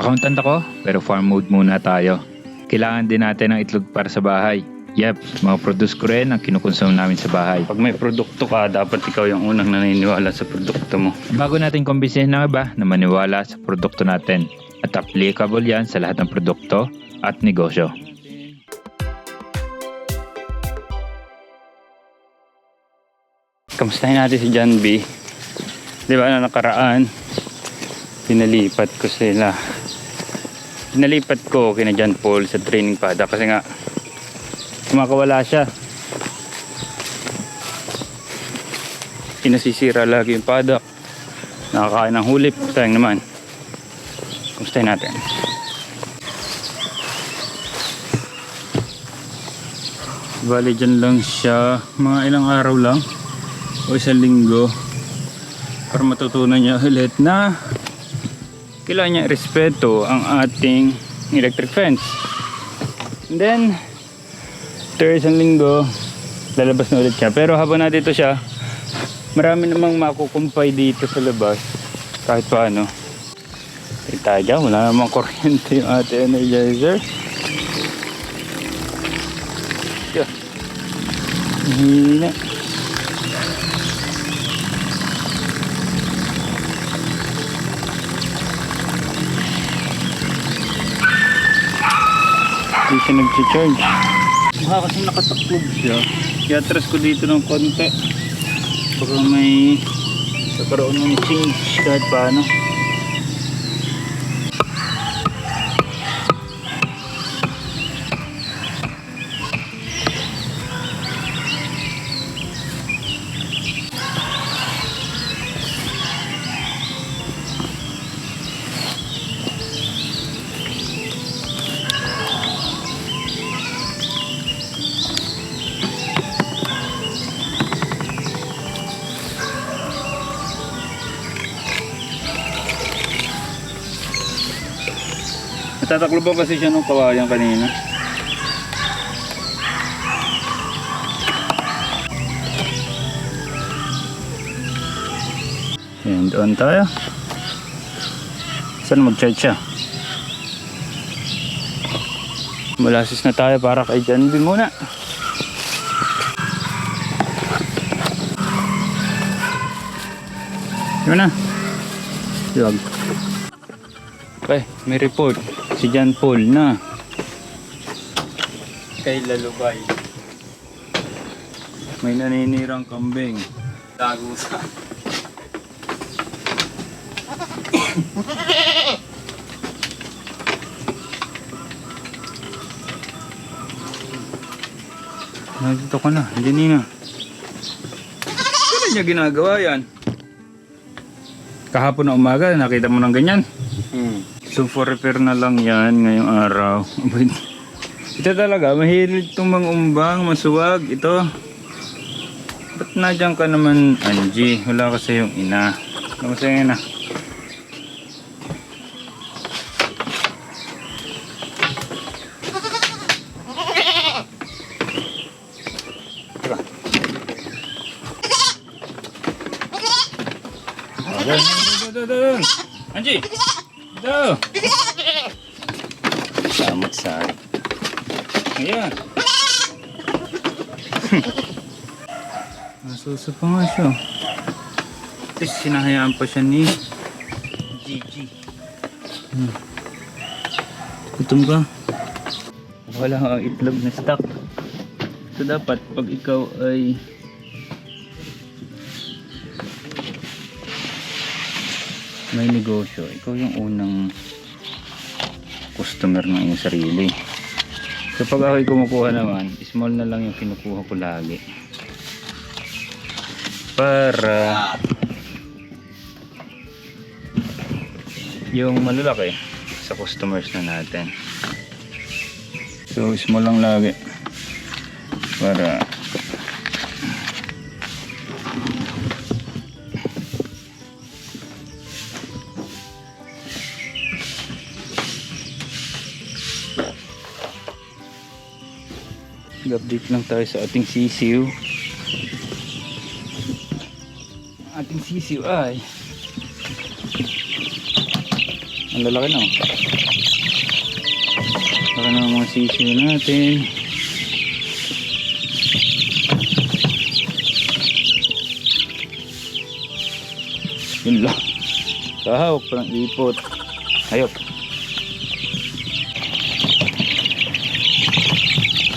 Accountant ako, pero farm mode muna tayo. Kailangan din natin ng itlog para sa bahay. Yep, mga produce ko rin ang kinukonsume namin sa bahay. Pag may produkto ka, dapat ikaw yung unang naniniwala sa produkto mo. Bago natin kumbinsihin ng iba na maniwala sa produkto natin. At applicable yan sa lahat ng produkto at negosyo. Kamustahin natin si John B. Di ba na nakaraan, pinalipat ko sila. Pinalipat ko kina John Paul sa training pada kasi nga kumakawala siya. Pinasisira lagi yung paddock. Nakakain ng hulip. Sayang naman. Kamustahin natin. Bali dyan lang siya. Mga ilang araw lang o isang linggo para matutunan niya ulit na kailangan niya respeto ang ating electric fence. And then, after isang linggo, lalabas na ulit siya. Pero habang nandito siya, marami namang makukumpay dito sa labas. Kahit paano. Tayo dyan, wala namang kuryente yung ating energizer. Yeah. Hina. Hindi siya nag-charge. Mukha kasi nakataklob siya. Kaya atras ko dito ng konti. Baka may nagkaroon ng change kahit paano. Natataklob ba kasi siya nung kawayan kanina? Ayan, doon tayo. Saan mag-charge siya? Malasis na tayo para kay B muna. Yun na. Yun. Okay, may report. Si John Paul na. Kay Lalubay. May naninirang kambing. Dagusan. Nandito ka na, hindi na. Kailan niya ginagawa yan? Kahapon na umaga, nakita mo ng ganyan? Hmm. So for repair na lang yan ngayong araw. Ito talaga, mahilig itong mga umbang, masuwag. Ito. Ba't nadyan ka naman, Angie? Wala kasi yung ina. Kamusta yung ina? Angie! Ito! Samot sari. Ayan. Nasuso pa nga siya. Tapos sinahayaan pa siya ni Gigi. Hmm. Gutom ka? Wala ang itlog na stock. So dapat pag ikaw ay may negosyo, ikaw yung unang customer ng iyong sarili. So pag ako'y kumukuha naman, small na lang yung kinukuha ko lagi. Para yung malalaki sa customers na natin. So small lang lagi. Para Update lang tayo sa ating sisiw. Ating sisiw ay Ang lalaki na oh. Laki na mga sisiyo natin. Yun lang. Kahawak pa ng ipot. Ayop.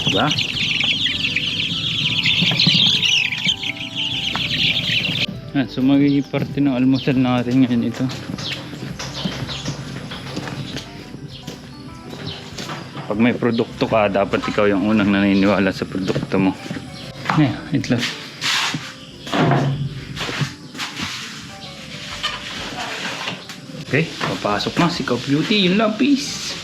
Diba? Ah, so magiging parte ng almusal natin ngayon ito. Pag may produkto ka, dapat ikaw yung unang naniniwala sa produkto mo. Eh, itlog. Okay, papasok na si Cup Beauty. Yun lang, peace.